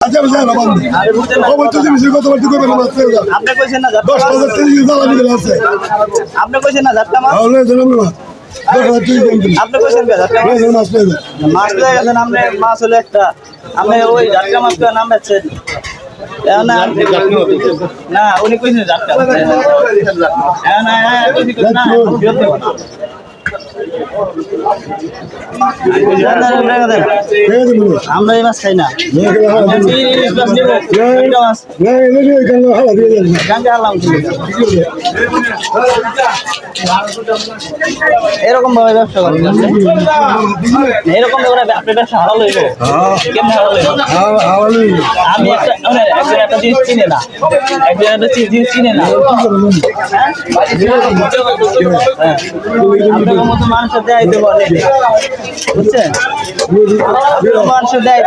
আচ্ছা বুঝা না বন্ধ। আরে বুঝছেন না খবর তো দিবি কত বার তুই কবে না মাছ আপনি কইছেন না ঝাটকা দশ মাছ হাজার টাকা দিয়ে জ্বালানি করে আছে। আপনি কইছেন না ঝাটকা মাছ তাহলে জানাব না আপনি কইছেন কে ঝাটকা মাছ মাছ মাছ গেছেন আপনি মাছ হলো একটা। আপনি ওই ঝাটকা মাছ করে নাম বেচছেন না না উনি কইছেন ঝাটকা না না না। আমরা এই মাছ খাই না। এরকম ভাবে ব্যবসা এরকম ভাবে আপনার ব্যবসা হারাল আমি একটা মানে একটা জিনিস চিনে না। একজন একটা জিনিস চিনে না। হ্যাঁ? মানুষের দেয় নেবে বুঝছেন? মাংস দেয়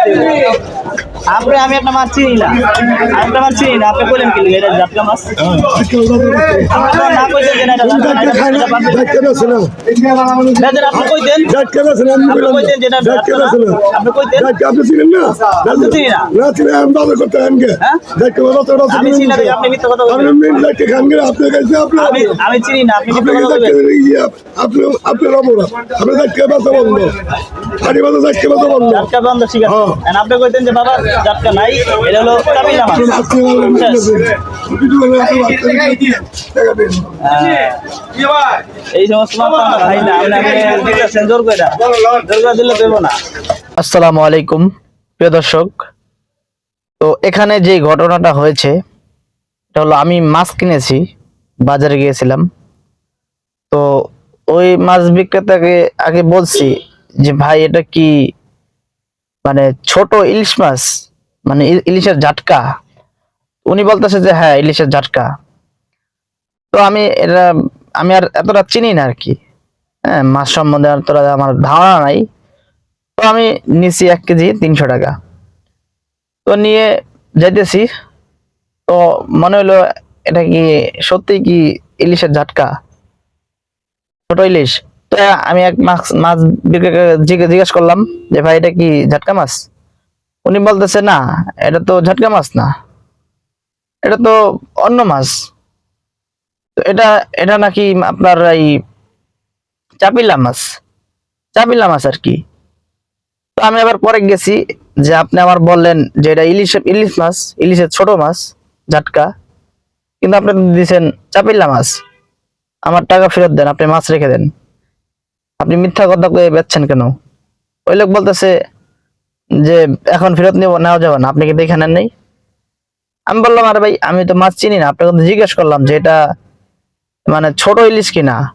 আপনি আমি একটা মাছ চিনি না আমি একটা মাছ চিনি না আপনি বলেন কি এটা জাতকা মাছ আপনি না কইতেন যে এটা জাতকা না, এটা- এটা না, আপনি কইতেন যে এটা জাতকা না, আপনি কইতেন আপনি চিনি না হ্যাঁ? আমি চিনি না আপনি মিথ্যা কথা বলবেন আমি আমি চিনি না আপনি মিথ্যা কথা অপরাধ আপনি বন্ধ বাঁচা বন্ধ জাতকা বন্ধ ঠিক আছে হ্যাঁ। আপনি কইতেন যে বাবা জাতকা নাই, এটা হলো। এই সমস্ত আসসালামু আলাইকুম, প্রিয় দর্শক। তো এখানে যে ঘটনাটা হয়েছে, এটা হলো আমি মাছ কিনেছি, বাজারে গিয়েছিলাম। তো ওই মাছ বিক্রেতাকে আগে বলছি যে, ভাই, এটা কি মানে ছোট ইলিশ মাছ মানে ইল- ইলিশের ঝাটকা উনি বলতেছে যে হ্যাঁ ইলিশের ঝাটকা তো আমি এটা, আমি আর এতটা চিনি না আর কি। হ্যাঁ মাছ সম্বন্ধে আমার ধারণা নাই। তো আমি নিছি এক কেজি তিনশো টাকা। তো নিয়ে যাইতেছি। তো মনে হলো, এটা কি সত্যি কি ইলিশের ঝাটকা ছোট ইলিশ? তো আমি এক মাছ মাছ জিজ্ঞেস করলাম যে, ভাই, এটা কি ঝাটকা মাছ? উনি বলতেছে, না, এটা তো ঝাটকা মাছ না। এটা তো অন্য মাছ। এটা এটা নাকি আপনার এই চাপিলা মাছ। চাপিলা মাছ আর কি। তো আমি আবার পরে গেছি যে, আপনি আমার বললেন যে, এটা ইলিশ ইলিশ মাছ, ইলিশের ছোট মাছ, ঝাটকা। কিন্তু আপনি দিয়েছেন চাপিল্লা মাছ। আমার টাকা ফেরত দেন, আপনি মাছ রেখে দেন। আপনি মিথ্যা কথা কয়ে বেচছেন কেন? ওই লোক বলতেছে যে এখন ফেরত নেব নেওয়া যাবে না। আপনি কি দেখে নেন নেই? আমি বললাম আরে ভাই আমি তো মাছ চিনি না। আপনাকে জিজ্ঞেস করলাম যে এটা মানে ছোট ইলিশ কিনা?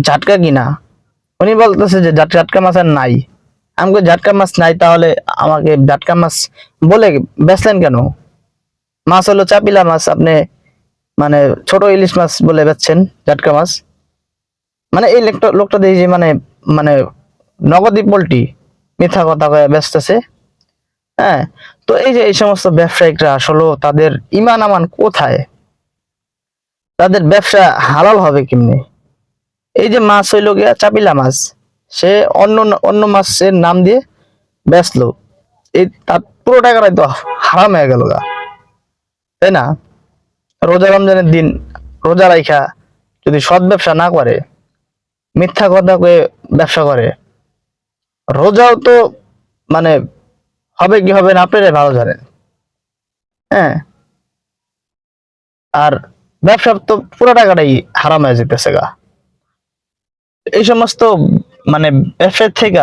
ঝাটকা কিনা? উনি বলতেছে যে ঝাট- ঝাটকা মাছ আর নাই। আমি কই, ঝাটকা মাছ নাই তাহলে আমাকে ঝাটকা মাছ বলে বেচলেন কেন? মাছ হলো চাপিলা মাছ। আপনি মানে ছোট ইলিশ মাছ বলে বেচছেন ঝাটকা মাছ। মানে এই লোকটা দেখি যে মানে মানে নগদী পোল্ট্রি, মিথ্যা কথা কয়ে বেচতেছে হ্যাঁ তো এই যে এই সমস্ত ব্যবসায়িকরা আসলে তাদের ইমান আমান কোথায়? তাদের ব্যবসা হালাল হবে কেমনে? এই যে মাছ হইল গিয়া চাপিলা মাছ, সে অন্য অন্য মাছের নাম দিয়ে বেচলো। এই তার পুরো টাকাটাই তো হারাম হয়ে গেল গা। তাই না? রোজা রমজানের দিন রোজা রাইখা যদি সৎ ব্যবসা না করে মিথ্যা কথা কয়ে ব্যবসা করে। রোজাও তো মানে হবে কি হবে না আপনারাই ভালো জানেন হ্যাঁ। আর ব্যবসা তো পুরো টাকাটাই হারাম হয়ে যেতেছে গা। এই সমস্ত মানে ব্যবসার থেকে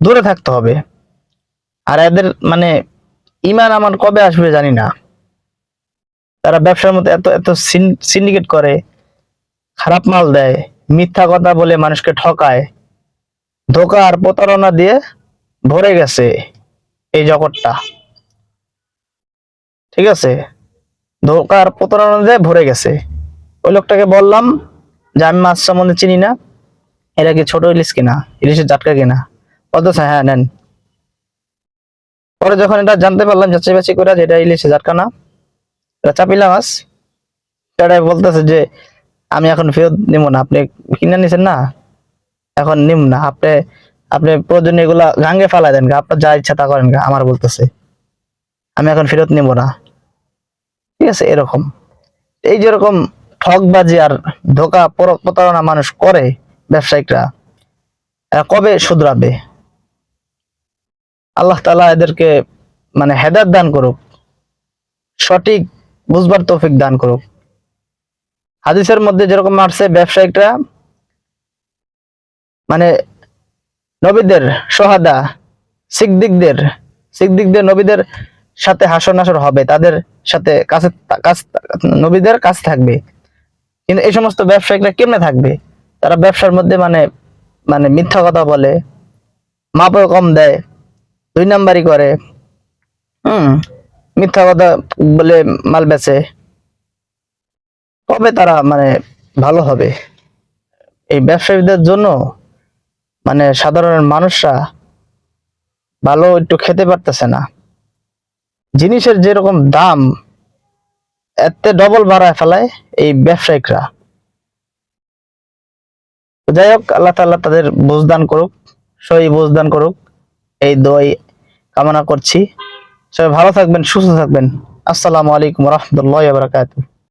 দূরে থাকতে হবে। আর এদের মানে ইমান আমার কবে আসবে জানি না। তারা ব্যবসার মধ্যে এত এত সিন্ডিকেট করে, খারাপ মাল দেয়। মিথ্যা কথা বলে মানুষকে ঠকায়, ধোকা আর প্রতারণা দিয়ে ভরে গেছে এই জগৎটা। ঠিক আছে? ধোকা আর প্রতারণা দিয়ে ভরে গেছে। ওই লোকটাকে বললাম যে, আমি মাছ সম্বন্ধে চিনি না। এটা কি ছোট ইলিশ কিনা? ইলিশের জাটকা কিনা? বলতেছে হ্যাঁ নেন। পরে যখন এটা জানতে পারলাম যাচাই বাছাই করে যে এটা ইলিশের জাটকা না, এটা চাপিলা মাছ। এটাই বলতেছে যে আমি এখন ফেরত নিব না। আপনি কিনে নিছেন না? এখন নিম না। আপনি আপনি প্রয়োজনে এগুলা গাঙ্গে ফালাই দেন আপনার যা ইচ্ছা তা করেন আমার বলতেছে। আমি এখন ফেরত নেব না। ঠিক আছে, এরকম। এই যেরকম ঠকবাজি আর ধোকা পর- প্রতারণা মানুষ করে ব্যবসায়িকরা কবে শুধরাবে? আল্লাহ তালা এদেরকে মানে হেদার দান করুক। সঠিক বুঝবার তৌফিক দান করুক। হাদিসের মধ্যে যেরকম আসছে, ব্যবসায়িকরা মানে নবীদের সোহাদা, সিদ্দিকদের সিদ্দিকদের নবীদের সাথে হাসর হবে, তাদের সাথে কাছে কাছ, নবীদের কাছ থাকবে। কিন্তু এই সমস্ত ব্যবসায়িকরা কেমনে থাকবে? তারা ব্যবসার মধ্যে মানে মানে মিথ্যা কথা বলে, মাপও কম দেয়, দুই নাম্বারই করে, হুম, মিথ্যা কথা বলে মাল বেচে। কবে তারা মানে ভালো হবে? এই ব্যবসায়ীদের জন্য মানে সাধারণ মানুষরা ভালো একটু খেতে পারতেছে না। জিনিসের যেরকম দাম, এতে ডবল বাড়ায় ফেলায় এই ব্যবসায়িকরা। যাই হোক, আল্লাহ তাআলা তাদের বুঝদান করুক, সহি বুঝদান করুক, এই দই কামনা করছি। সবাই ভালো থাকবেন, সুস্থ থাকবেন। আসসালামু আলাইকুম রহমতুল্লাহ